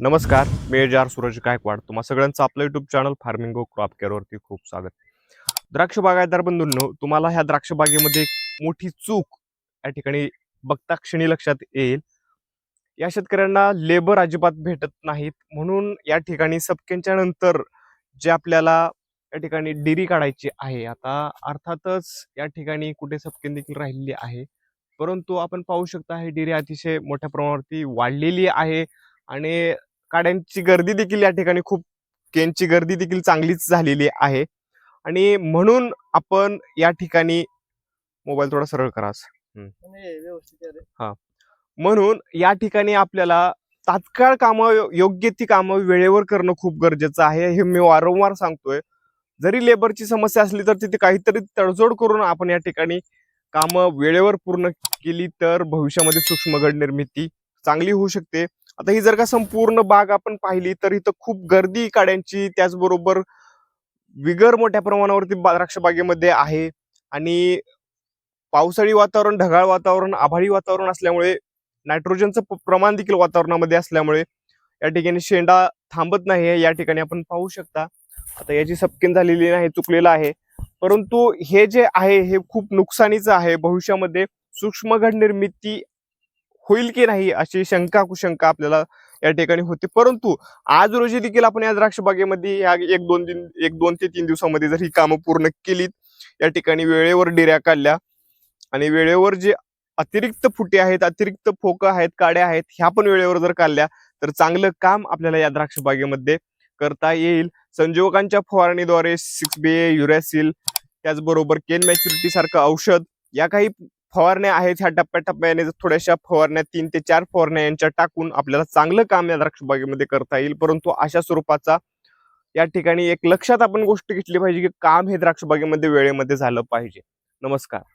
नमस्कार मी जार सूरज गायकवाड. तुम्हा सगळ्यांचं आपलं YouTube channel farming go crop केअरवरती खूप स्वागत. द्राक्ष बागायतदार बंधूंनो तुम्हाला ह्या द्राक्ष बागेमध्ये एक मोठी चूक या ठिकाणी बघता क्षणी लक्षात येईल. या शेतकऱ्यांना लेबर अजिबात भेटत नाहीत. म्हणून या ठिकाणी सपक्यांच्या नंतर जे आपल्याला या ठिकाणी डिरी काढायची आहे आता अर्थातच या ठिकाणी कुठे सबकेन देखील राहिलेली आहे. परंतु आपण पाहू शकता ही डिरी अतिशय मोठ्या प्रमाणावरती वाढलेली आहे. आणि काड्यांची गर्दी देखील या ठिकाणी खूप केनची गर्दी देखील चांगलीच झालेली आहे. आणि म्हणून आपण या ठिकाणी मोबाईल थोडा सरळ करा रे. म्हणून या ठिकाणी आपल्याला तात्काळ कामं योग्य ती कामं वेळेवर करणं खूप गरजेचं आहे. हे मी वारंवार सांगतोय. जरी लेबरची समस्या असली तर तिथे काहीतरी तडजोड करून आपण या ठिकाणी कामं वेळेवर पूर्ण केली तर भविष्यामध्ये सूक्ष्मगड निर्मिती चांगली होऊ शकते. आता ही जर का संपूर्ण बाग आपण पाहिली तर इथं खूप गर्दी काड्यांची त्याचबरोबर विगर मोठ्या प्रमाणावरती द्राक्ष बागेमध्ये आहे. आणि पावसाळी वातावरण ढगाळ वातावरण आभाळी वातावरण असल्यामुळे नायट्रोजनचं प्रमाण देखील वातावरणामध्ये असल्यामुळे या ठिकाणी शेंडा थांबत नाही या ठिकाणी आपण पाहू शकता. आता याची सपकिन झालेली नाही चुकलेलं आहे. परंतु हे जे आहे हे खूप नुकसानीचं आहे. भविष्यामध्ये सूक्ष्मघड निर्मिती होईल की नाही अशी शंका कुशंका आपल्याला या ठिकाणी होते. परंतु आज रोजी देखील आपण या द्राक्ष बागेमध्ये एक दोन दिन एक दोन ते तीन दिवसामध्ये जर ही कामं पूर्ण केलीत या ठिकाणी वेळेवर डिऱ्या काढल्या आणि वेळेवर जे अतिरिक्त फुटे आहेत अतिरिक्त फोक आहेत काड्या आहेत ह्या पण वेळेवर जर काढल्या तर चांगलं काम आपल्याला या द्राक्ष बागेमध्ये करता येईल. संजीवकांच्या फवारणीद्वारे सिक्स बी ए युरॅसिल त्याचबरोबर केन मॅच्युरिटी सारखं औषध या काही फवारण्या आहेत ह्या टप्प्याटप्प्याने. थोड्याशा फवारण्या तीन ते चार फवारण्या यांच्या टाकून आपल्याला चांगलं काम या द्राक्षबागेमध्ये करता येईल. परंतु अशा स्वरूपाचा या ठिकाणी एक लक्षात आपण गोष्ट घेतली पाहिजे की काम हे द्राक्षबागेमध्ये वेळेमध्ये झालं पाहिजे. नमस्कार.